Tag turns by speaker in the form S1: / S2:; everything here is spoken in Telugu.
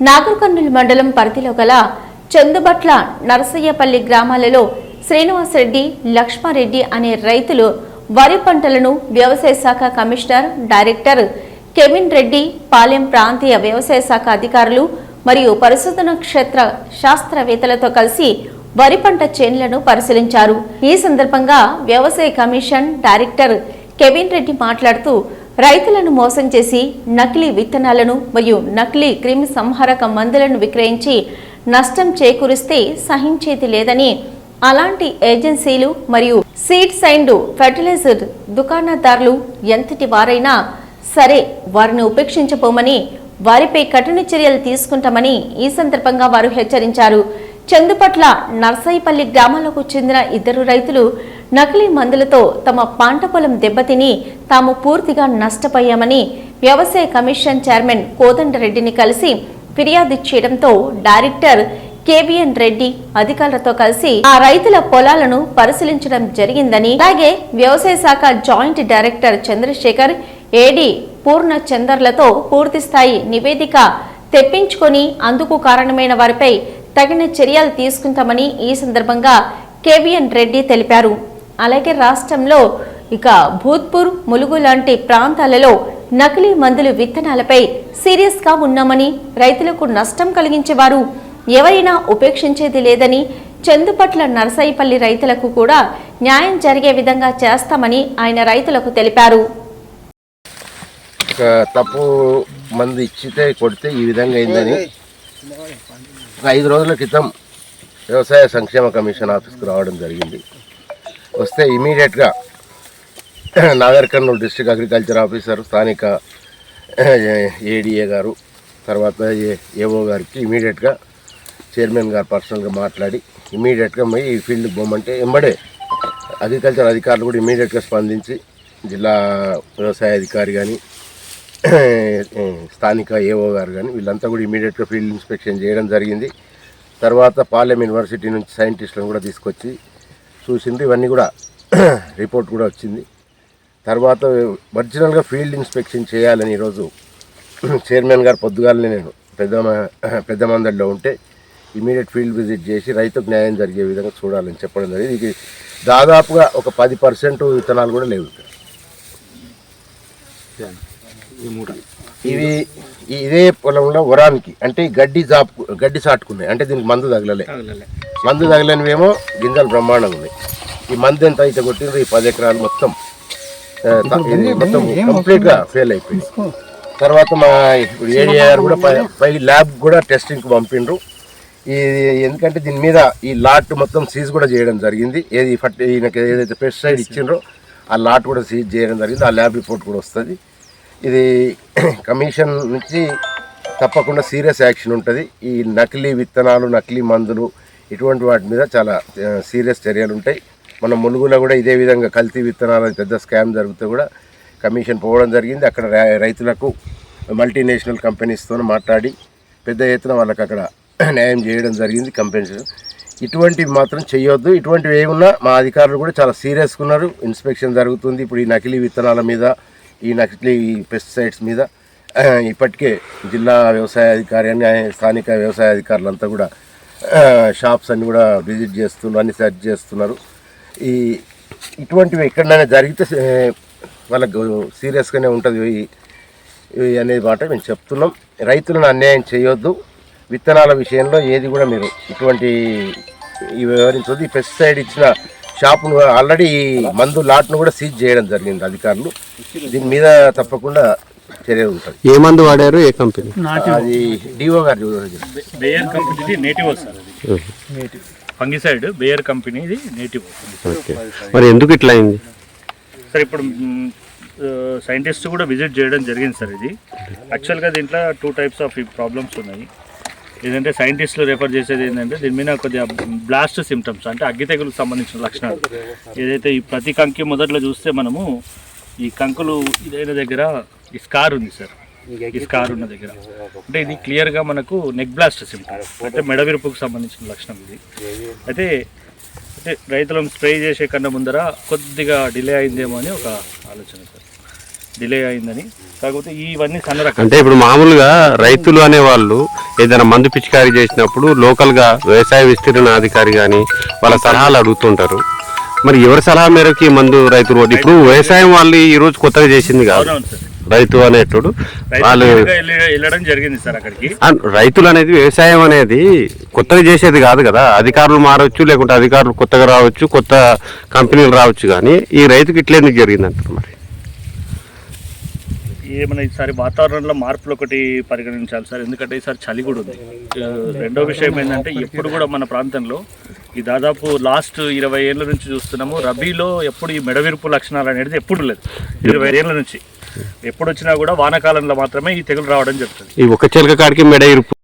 S1: నాగర్కర్నూలు మండలం పరిధిలో గల చందుబట్ల నరసయ్యపల్లి గ్రామాలలో శ్రీనివాసరెడ్డి లక్ష్మారెడ్డి అనే రైతులు వరి పంటలను వ్యవసాయ శాఖ commissioner director Kevin Reddy Palem ప్రాంతీయ వ్యవసాయ శాఖ అధికారులు మరియు పరిశోధన క్షేత్ర శాస్త్రవేత్తలతో కలిసి వరి పంట చేన్లను పరిశీలించారు. ఈ సందర్భంగా వ్యవసాయ కమిషన్ డైరెక్టర్ కెవిన్ రెడ్డి మాట్లాడుతూ రైతులను మోసం చేసి నకిలీ విత్తనాలను మరియు నకిలీ క్రిమి సంహారక మందులను విక్రయించి నష్టం చేకూరిస్తే సహించేది లేదని అలాంటి ఏజెన్సీలు మరియు సీడ్స్ అండ్ ఫెర్టిలైజర్ దుకాణదారులు ఎంతటి వారైనా సరే వారిని ఉపేక్షించబోమని వారిపై కఠిన చర్యలు తీసుకుంటామని ఈ సందర్భంగా వారు హెచ్చరించారు. చందుపట్ల నర్సాయిపల్లి గ్రామాలకు చెందిన ఇద్దరు రైతులు నకిలీ మందులతో తమ పంట పొలం దెబ్బతిని తాము పూర్తిగా నష్టపోయామని వ్యవసాయ కమిషన్ చైర్మన్ కోదండరెడ్డిని కలిసి ఫిర్యాదు చేయడంతో డైరెక్టర్ కేవీఎన్ రెడ్డి అధికారులతో కలిసి ఆ రైతుల పొలాలను పరిశీలించడం జరిగిందని అలాగే వ్యవసాయ శాఖ joint director Chandrasekhar AD Purna చందర్లతో పూర్తిస్థాయి నివేదిక తెప్పించుకొని అందుకు కారణమైన వారిపై తగిన చర్యలు తీసుకుంటామని ఈ సందర్భంగా కేవీఎన్ రెడ్డి తెలిపారు. అలాగే రాష్ట్రంలో ఇక భూత్పూర్ ములుగు లాంటి ప్రాంతాలలో నకిలీ మందులు విత్తనాలపై సీరియస్గా ఉన్నామని రైతులకు నష్టం కలిగించేవారు ఎవరైనా ఉపేక్షించేది లేదని చందుపట్ల నరసాయిపల్లి రైతులకు కూడా న్యాయం జరిగే విధంగా చేస్తామని ఆయన రైతులకు తెలిపారు.
S2: తప్పు మంది ఇచ్చితే కొడితే ఈ విధంగా అయిందని ఐదు రోజుల క్రితం వ్యవసాయ సంక్షేమ కమిషన్ ఆఫీస్కి రావడం జరిగింది. వస్తే ఇమీడియట్గా Nagar Kurnool district agriculture officer స్థానిక ఏడిఏ గారు తర్వాత ఏ- ఏఓ గారికి ఇమీడియట్గా చైర్మన్ గారు పర్సనల్గా మాట్లాడి ఇమీడియట్గా పోయి ఈ ఫీల్డ్కి పోమంటే ఎంబడే అగ్రికల్చర్ అధికారులు కూడా ఇమీడియట్గా స్పందించి జిల్లా వ్యవసాయ అధికారి కానీ స్థానిక ఏఓ గారు కానీ వీళ్ళంతా కూడా ఇమీడియట్గా ఫీల్డ్ ఇన్స్పెక్షన్ చేయడం జరిగింది తర్వాత పాలెం యూనివర్సిటీ నుంచి సైంటిస్టులను కూడా తీసుకొచ్చి చూసింది. ఇవన్నీ కూడా రిపోర్ట్ కూడా వచ్చింది. తర్వాత ఒరిజినల్గా ఫీల్డ్ ఇన్స్పెక్షన్ చేయాలని ఈరోజు చైర్మన్ గారు పొద్దుగాలనే నేను పెద్ద పెద్ద మందడిలో ఉంటే ఇమీడియట్ ఫీల్డ్ విజిట్ చేసి రైతుకు న్యాయం జరిగే విధంగా చూడాలని చెప్పడం జరిగింది. ఇది దాదాపుగా ఒక పది పర్సెంట్ విత్తనాలు కూడా లేవు ఇవి ఇదే పొలంలో వరానికి అంటే గడ్డి జాపు గడ్డి సాటుకున్నాయి. అంటే దీనికి మందు తగలలే. మందు తగలనివేమో గింజలు బ్రహ్మాండంగా ఉన్నాయి. ఈ మందు ఎంత అయితే కొట్టిండ్రు ఈ పది ఎకరాలు మొత్తం ఇది మొత్తం కంప్లీట్గా ఫెయిల్ అయిపోయింది. తర్వాత మా ఇప్పుడు ఏరియా కూడా పై- పై ల్యాబ్ కూడా టెస్టింగ్ పంపిండ్రు. ఈ ఎందుకంటే దీని మీద ఈ లాట్ మొత్తం సీజ్ కూడా చేయడం జరిగింది. ఏది ఫట్ ఈయనకి ఏదైతే పెస్టిసైడ్ ఇచ్చిండ్రో ఆ లాట్ కూడా సీజ్ చేయడం జరిగింది. ఆ ల్యాబ్ రిపోర్ట్ కూడా వస్తుంది. ఇది కమిషన్ నుంచి తప్పకుండా సీరియస్ యాక్షన్ ఉంటుంది. ఈ నకిలీ విత్తనాలు నకిలీ మందులు ఇటువంటి వాటి మీద చాలా సీరియస్ చర్యలు ఉంటాయి. మన ములుగులో కూడా ఇదే విధంగా కల్తీ విత్తనాల పెద్ద స్కామ్ జరిగితే కూడా కమిషన్ పోవడం జరిగింది. అక్కడ రైతులకు మల్టీనేషనల్ కంపెనీస్తో మాట్లాడి పెద్ద ఎత్తున వాళ్ళకి అక్కడ న్యాయం చేయడం జరిగింది కంపెనీస్. ఇటువంటివి మాత్రం చేయొద్దు ఇటువంటివి ఏమున్నా మా అధికారులు కూడా చాలా సీరియస్గా ఉన్నారు. ఇన్స్పెక్షన్ జరుగుతుంది. ఇప్పుడు ఈ నకిలీ విత్తనాల మీద ఈ నకిలీ పెస్టిసైడ్స్ మీద ఇప్పటికే జిల్లా వ్యవసాయ అధికారి అని స్థానిక వ్యవసాయ అధికారులంతా కూడా షాప్స్ అన్నీ కూడా విజిట్ చేస్తున్నారు అన్ని సెర్చ్ చేస్తున్నారు. ఈ ఇటువంటివి ఎక్కడైనా జరిగితే వాళ్ళకు సీరియస్గానే ఉంటుంది. అనేది ఇవి మాట మేము చెప్తున్నాం. రైతులను అన్యాయం చేయొద్దు. విత్తనాల విషయంలో ఏది కూడా మీరు ఇటువంటి వివరించొద్దు. ఈ పెస్టిసైడ్ ఇచ్చిన షాపును ఆల్రెడీ మందు లాట్ను కూడా సీజ్ చేయడం జరిగింది అధికారులు. దీని మీద తప్పకుండా చర్య ఉంటుంది.
S3: ఏ మందు వాడారు? ఏ కంపెనీ?
S2: అది డిఓ గారు.
S4: బేయర్ కంపెనీది నేటివ్ సార్ అది ఫంగిసైడ్ బేయర్ కంపెనీది నేటివ్
S3: ఓకే. మరి ఎందుకు ఇట్లా అయింది?
S4: సార్ ఇప్పుడు సైంటిస్ట్ కూడా విజిట్ చేయడం జరిగింది సార్ ఇది. యాక్చువల్గా దీంట్లో టూ టైప్స్ ఆఫ్ ప్రాబ్లమ్స్ ఉన్నాయి. ఏంటంటే సైంటిస్టులు రెఫర్ చేసేది ఏంటంటే దీని మీద కొద్దిగా బ్లాస్ట్ సిమ్టమ్స్ అంటే అగ్గి తెగులకు సంబంధించిన లక్షణాలు. ఏదైతే ఈ ప్రతి కంకి మొదట్లో చూస్తే మనము ఈ కంకులు ఇదైన దగ్గర ఈ స్కార్ ఉంది సార్ ఈ స్కార్ ఉన్న దగ్గర. అంటే ఇది క్లియర్గా మనకు నెక్ బ్లాస్ట్ సిమ్టమ్ అంటే మెడ విరుపుకు సంబంధించిన లక్షణం ఇది. అయితే అయితే రైతులను స్ప్రే చేసే కన్నా ముందర కొద్దిగా డిలే అయిందేమో అని ఒక ఆలోచన సార్ డిలే అయిందని. కాకపోతే ఇవన్నీ సన్న
S3: అంటే ఇప్పుడు మామూలుగా రైతులు అనేవాళ్ళు ఏదైనా మందు పిచికారీ చేసినప్పుడు లోకల్గా వ్యవసాయ విస్తీర్ణ అధికారి కానీ వాళ్ళ సలహాలు అడుగుతుంటారు. మరి ఎవరి సలహా మేరకు ఈ మందు రైతులు వాడు- ఇప్పుడు వ్యవసాయం వాళ్ళు ఈ రోజు కొత్తగా చేసింది కాదు. రైతు అనేటోడు
S4: రైతు
S3: వాళ్ళు
S4: వెళ్ళడం జరిగింది సార్ అక్కడికి.
S3: రైతులు అనేది వ్యవసాయం అనేది కొత్తగా చేసేది కాదు కదా. అధికారులు మారవచ్చు లేకుంటే అధికారులు కొత్తగా రావచ్చు కొత్త కంపెనీలు రావచ్చు కానీ ఈ రైతుకి ఇట్లా ఎందుకు జరిగింది అంటారు మరి?
S4: ఏమైనా ఈసారి వాతావరణంలో మార్పులు ఒకటి పరిగణించాలి సార్. ఎందుకంటే ఈసారి చలి కూడా ఉంది. రెండో విషయం ఏంటంటే ఎప్పుడు కూడా మన ప్రాంతంలో ఈ దాదాపు లాస్ట్ ఇరవై ఏళ్ళ నుంచి చూస్తున్నాము. రబీలో ఎప్పుడు ఈ మెడవిరుపు లక్షణాలు అనేది ఎప్పుడు లేదు. ఇరవై ఏళ్ళ నుంచి. ఎప్పుడు వచ్చినా కూడా వానాకాలంలో మాత్రమే ఈ తెగులు రావడం జరుగుతుంది.
S3: ఈ ఒక్క చిలక కాడికి మెడ ఇరుపు